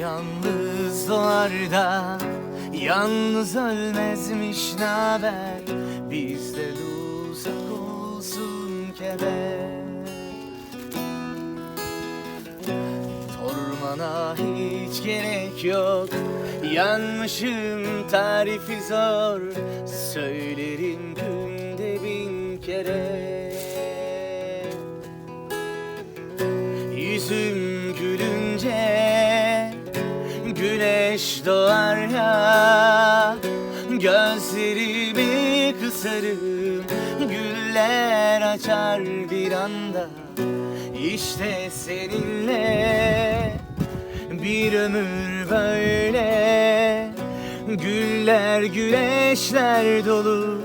yalnız doğar da Yalnız ölmezmiş naber? Bizde de uzak olsun keder. Sormana hiç gerek yok. Yanlışım tarifi zor. Söylerim günde bin kere Güneş doğar ya Gözlerimi kısarım Güller açar bir anda. İşte seninle Bir ömür böyle Güller güneşler dolu.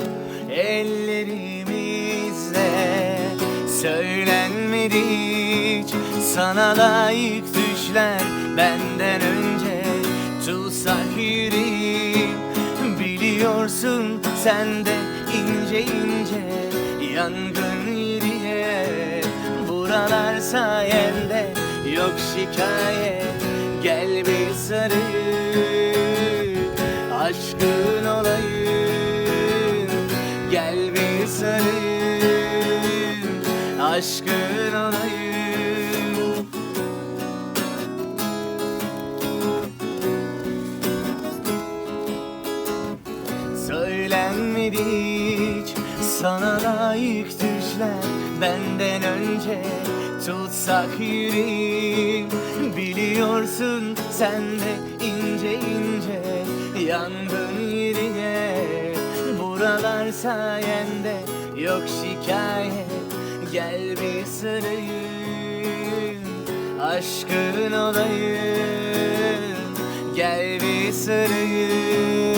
Ellerimizle Söylenmedi hiç Sana layık düşler Benden önce Tutsak yüreğim Biliyorsun sen de ince ince Yangın yeriye. Buralar sayende Yok şikayet Gel bir sarıl Aşkın olayım Gel bir sarıl Aşkın olayım Söylenmedi hiç sana layık düşler Benden önce tutsak yüreğim. Biliyorsun sen de ince ince Yandın yerine Buralar sayende yok şikayet. Gel bir sarayım Aşkın olayım. Gel bir sarayım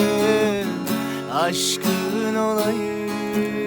aşkın olayım